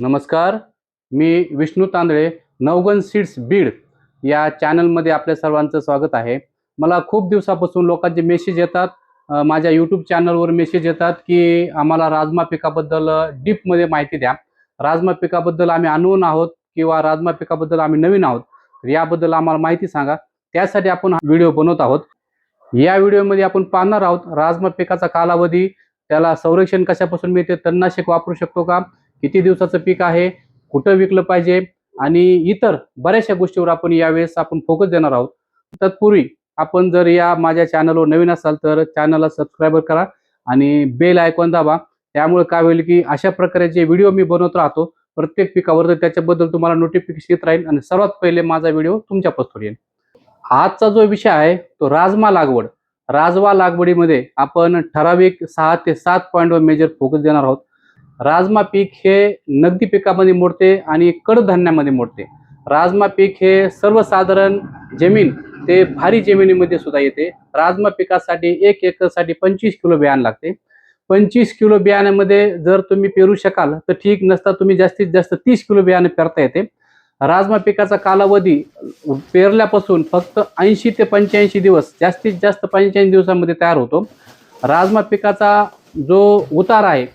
नमस्कार मी विष्णू तांदळे नवगन सीड्स बीड या चॅनलमध्ये आपल्या सर्वांचं स्वागत आहे. मला खूप दिवसापासून लोकांचे मेसेज येतात माझ्या यूट्यूब चॅनलवर मेसेज येतात की आम्हाला राजमा पिकाबद्दल डीपमध्ये माहिती द्या. राजमा पिकाबद्दल आम्ही अनून आहोत किंवा राजमा पिकाबद्दल आम्ही नवीन आहोत तर याबद्दल आम्हाला माहिती सांगा. त्यासाठी आपण हा व्हिडिओ बनवत आहोत. या व्हिडिओमध्ये आपण पाहणार आहोत राजमा पिकाचा कालावधी त्याला संरक्षण कशापासून मिळते तणनाशक वापरू शकतो का किती दिवसाचं पीक आहे कुठं विकलं पाहिजे आणि इतर बऱ्याचशा गोष्टीवर आपण यावेळेस आपण फोकस देणार आहोत. तत्पूर्वी आपण जर या माझ्या चॅनलवर नवीन असाल तर चॅनलला सबस्क्राईब करा आणि बेल आयकॉन दाबा. त्यामुळे काय होईल की अशा प्रकारे जे व्हिडिओ मी बनवत राहतो प्रत्येक पिकावर तर त्याच्याबद्दल तुम्हाला नोटिफिकेशन येत राहील आणि सर्वात पहिले माझा व्हिडिओ तुमच्यापासून येईल. आजचा जो विषय आहे तो राजमा लागवड. राजमा लागवडीमध्ये आपण ठराविक सहा ते सात पॉईंटवर मेजर फोकस देणार आहोत. राजमा पीक हे नगदी पिकामध्ये मोडते आणि कडधान्यामध्ये मोडते. राजमा पीक हे सर्वसाधारण जमीन ते भारी जमिनीमध्ये सुद्धा येते. राजमा पिकासाठी एक एकरसाठी पंचवीस किलो बियाणं लागते. पंचवीस किलो बियाण्यामध्ये जर तुम्ही पेरू शकाल तर ठीक नसता तुम्ही जास्तीत जास्त तीस किलो बियाणं पेरता येते. राजमा पिकाचा कालावधी पेरल्यापासून फक्त ऐंशी ते पंच्याऐंशी दिवस जास्तीत जास्त पंच्याऐंशी दिवसामध्ये तयार होतो. राजमा पिकाचा जो उतार आहे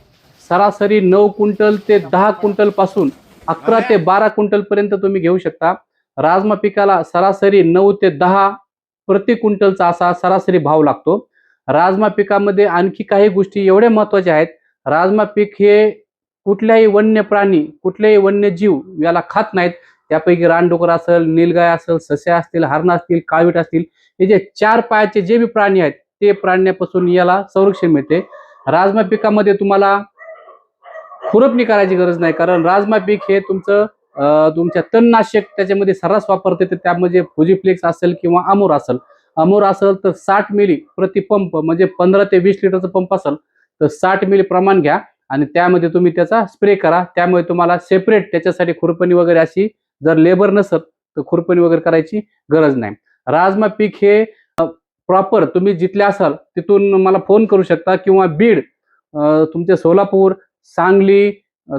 सरासरी नऊ क्विंटल ते दहा क्विंटलपासून अकरा ते बारा क्विंटल पर्यंत तुम्ही घेऊ शकता. राजमा पिकाला सरासरी नऊ ते दहा प्रति क्विंटलचा असा सरासरी भाव लागतो. राजमा पिकामध्ये आणखी काही गोष्टी एवढ्या महत्त्वाच्या आहेत. राजमा पीक हे कुठल्याही वन्य प्राणी कुठल्याही वन्यजीव याला खात नाहीत. त्यापैकी रानडुकर असेल निलगाय असेल सस्या असतील हरणं असतील काळवीट असतील हे जे चार पायाचे जे बी प्राणी आहेत ते प्राण्यापासून याला संरक्षण मिळते. राजमा पिकामध्ये तुम्हाला खुरपणी करायची गरज नाही. कारण राजमा पीक हे तुमचं तुमच्या तणनाशक त्याच्यामध्ये सर्रास वापरते तर त्यामध्ये फुजीफ्लेक्स असेल किंवा अमोर असेल. अमोर असेल तर साठ मिली प्रति पंप म्हणजे पंधरा ते वीस लिटरचा पंप असेल तर साठ मिली प्रमाण घ्या. आणि त्यामध्ये तुम्ही त्याचा स्प्रे करा. त्यामुळे तुम्हाला सेपरेट त्याच्यासाठी खुरपणी वगैरे अशी जर लेबर नसत तर खुरपणी वगैरे करायची गरज नाही. राजमा पीक हे प्रॉपर तुम्ही जिथले असाल तिथून मला फोन करू शकता किंवा बीड तुमचे सोलापूर सांगली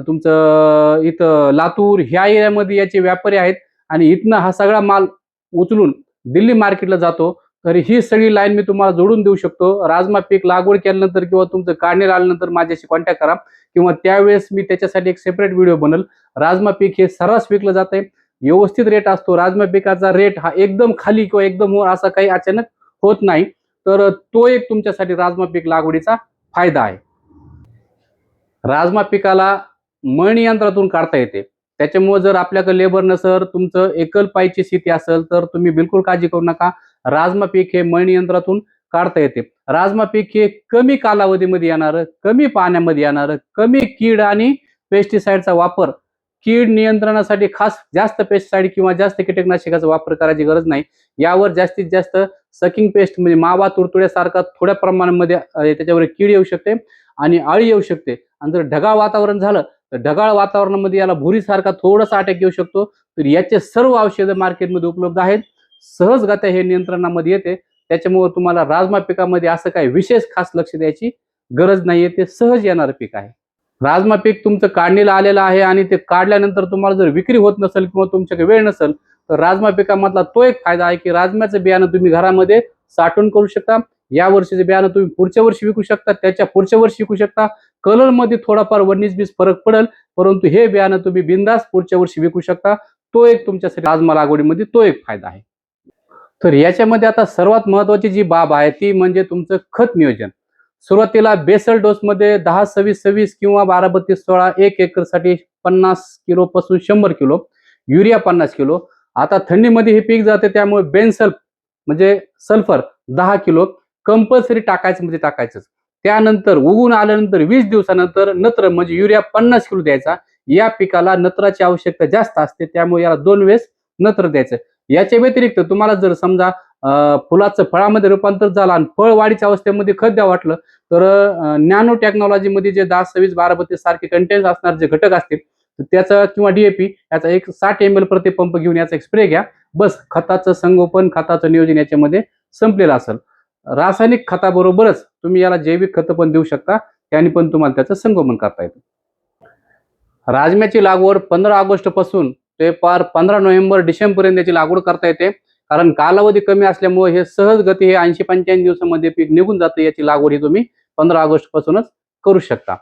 तुमचं इथं लातूर ह्या एरियामध्ये याचे व्यापारी आहेत आणि इथनं हा सगळा माल उचलून दिल्ली मार्केटला जातो. तर ही सगळी लाईन मी तुम्हाला जोडून देऊ शकतो. राजमा पीक लागवड केल्यानंतर किंवा तुमचं काढणे आल्यानंतर माझ्याशी कॉन्टॅक्ट करा किंवा त्यावेळेस मी त्याच्यासाठी एक सेपरेट व्हिडिओ बनल. राजमा पीक हे सर्रास विकलं जात आहे. व्यवस्थित रेट असतो. राजमा पिकाचा रेट हा एकदम खाली किंवा एकदम वर असा काही अचानक होत नाही. तर तो एक तुमच्यासाठी राजमा पीक लागवडीचा फायदा आहे. राजमा पिकाला मळणी यंत्रातून काढता येते. त्याच्यामुळे जर आपल्याकडे लेबर नसेल तुमचं एकल पायची स्थिती असेल तर तुम्ही बिलकुल काळजी करू नका. राजमा पीक हे मळणी यंत्रातून काढता येते. राजमा पीक हे कमी कालावधीमध्ये येणारं कमी पाण्यामध्ये येणारं कमी कीड आणि पेस्टिसाइडचा वापर. कीड नियंत्रणासाठी खास जास्त पेस्टिसाइड किंवा जास्त कीटकनाशकाचा वापर करायची गरज नाही. यावर जास्तीत जास्त सकिंग पेस्ट म्हणजे मावा तुडतुड्यासारखा थोड्या प्रमाणामध्ये त्याच्यावर कीड येऊ शकते. आणि आळी येऊ शकते. आणि जर ढगाळ वातावरण झालं तर ढगाळ वातावरणामध्ये याला भुरीसारखा थोडासा अटॅक येऊ शकतो. तर याचे सर्व औषधं मार्केटमध्ये उपलब्ध आहेत. सहजगत्या हे नियंत्रणामध्ये येते. त्याच्यामुळे तुम्हाला राजमा पिकामध्ये असं काही विशेष खास लक्ष द्यायची गरज नाहीये. ते सहज येणारं पीक आहे. राजमा पीक तुमचं काढणीला आलेलं आहे आणि ते काढल्यानंतर तुम्हाला जर विक्री होत नसेल किंवा तुमच्याकडे वेळ नसेल तर राजमा पिकामधला तो एक फायदा आहे की राजम्याचं बियाणं तुम्ही घरामध्ये साठवून करू शकता. या वर्षीचे बियाणं तुम्ही पुढच्या वर्षी विकू शकता त्याच्या पुढच्या वर्षी विकू शकता. कलरमध्ये थोडाफार वन्नीस बीस फरक पडेल परंतु हे बियाणं तुम्ही बिंदास पुढच्या वर्षी विकू शकता. तो एक तुमच्यासाठी राजमा लागवडीमध्ये तो एक फायदा आहे. तर याच्यामध्ये आता सर्वात महत्वाची जी बाब आहे ती म्हणजे तुमचं खत नियोजन. सुरुवातीला बेसल डोसमध्ये दहा सव्वीस सव्वीस किंवा बारा बत्तीस सोळा एक एकरसाठी पन्नास किलो पासून शंभर किलो युरिया पन्नास किलो. आता थंडीमध्ये हे पीक जाते त्यामुळे बेनसल्फ म्हणजे सल्फर दहा किलो. कंपल्सरी टाकायचं म्हणजे टाकायचंच. त्यानंतर उगून आल्यानंतर वीस दिवसानंतर नत्र म्हणजे युरिया पन्नास किलो द्यायचा. या पिकाला नत्राची आवश्यकता जास्त असते त्यामुळे याला दोन वेळेस नत्र द्यायचं. याच्या व्यतिरिक्त तुम्हाला जर समजा फुलाचं फळामध्ये रूपांतर झालं आणि फळ वाढीच्या अवस्थेमध्ये खत द्या वाटलं तर नॅनो टेक्नॉलॉजीमध्ये जे दहा सव्वीस बारा बत्तीस सारखे कंटेन्स असणारे जे घटक असतील तर त्याचा किंवा डीएपी याचा एक साठ एम एल प्रति पंप घेऊन याचा एक स्प्रे घ्या. बस खताचं संगोपन खताचं नियोजन याच्यामध्ये संपलेलं असेल. रासायनिक खताबरोबरच तुम्ही याला जैविक खतं पण देऊ शकता. त्याने पण तुम्हाला त्याचं संगोपन करता येतं. राजम्याची लागवड पंधरा ऑगस्टपासून ते पार पंधरा नोव्हेंबर डिसेंबरपर्यंत याची लागवड करता येते. कारण कालावधी कमी असल्यामुळे हे सहज गती हे ऐंशी पंच्याऐंशी दिवसामध्ये पीक निघून जातं याची लागवड ही तुम्ही पंधरा ऑगस्ट पासूनच करू शकता.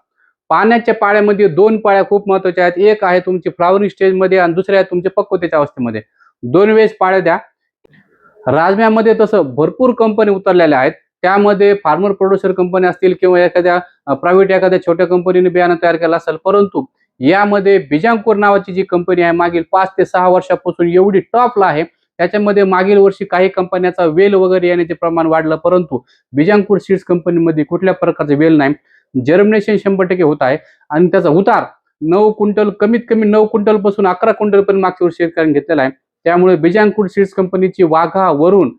पाण्याच्या पाळ्यामध्ये दोन पाळ्या खूप महत्त्वाच्या आहेत. एक आहे तुमची फ्लावरिंग स्टेजमध्ये आणि दुसऱ्या आहे तुमच्या पक्वतेच्या अवस्थेमध्ये. दोन वेळेस पाळ्या द्या. राजम्यामध्ये तसं भरपूर कंपनी उतरलेल्या आहेत. त्यामध्ये फार्मर प्रोड्युसर कंपनी असतील किंवा एखाद्या प्रायव्हेट एखाद्या छोट्या कंपनीने बियाणं तयार केलं असेल परंतु यामध्ये बिजांकूर नावाची जी कंपनी आहे मागील पाच ते सहा वर्षापासून एवढी टॉपला आहे. त्याच्यामध्ये मागील वर्षी काही कंपन्याचा वेल वगैरे येण्याचे प्रमाण वाढलं परंतु बिजांकूर सीड्स कंपनीमध्ये कुठल्या प्रकारचे वेल नाही. जर्मिनेशन शंभर टक्के होत आहे. आणि त्याचा उतार नऊ क्विंटल कमीत कमी नऊ क्विंटलपासून अकरा क्विंटल पर्यंत मागच्या वर्षी शेतकऱ्यांनी घेतलेला आहे. त्यामुळे बिजांकूर सीड्स कंपनीची वाघा वरुण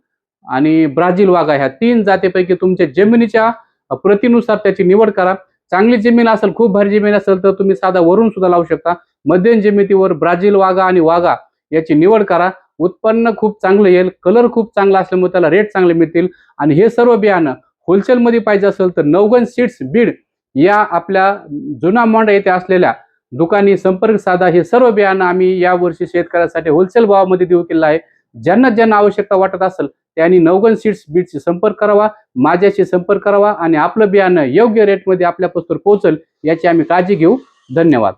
आणि ब्राझील वाघा ह्या तीन जातीपैकी तुमच्या जमिनीच्या प्रतीनुसार त्याची निवड करा. चांगली जमीन असेल खूप भारी जमीन असेल तर तुम्ही साधा वरून सुद्धा लावू शकता. मध्यम जमिनीवर ब्राझील वाघा आणि वाघा याची निवड करा. उत्पन्न खूप चांगलं येईल कलर खूप चांगला असल्यामुळे त्याला रेट चांगले मिळतील. आणि हे सर्व बियाणं होलसेलमध्ये पाहिजे असेल तर नवगन सीड्स बीड या आपल्या जुना मोंडा येथे असलेल्या दुकानी संपर्क साधा हे सर्व बियाणं आम्ही यावर्षी शेतकऱ्यासाठी होलसेल भावामध्ये देऊ केलं आहे. ज्यांना ज्यांना आवश्यकता वाटत असेल त्यांनी नवगन सीड्स बीडशी संपर्क करावा माझ्याशी संपर्क करावा आणि आपलं बियाणं योग्य रेटमध्ये आपल्यापासून पोहोचल याची आम्ही काळजी घेऊ. धन्यवाद.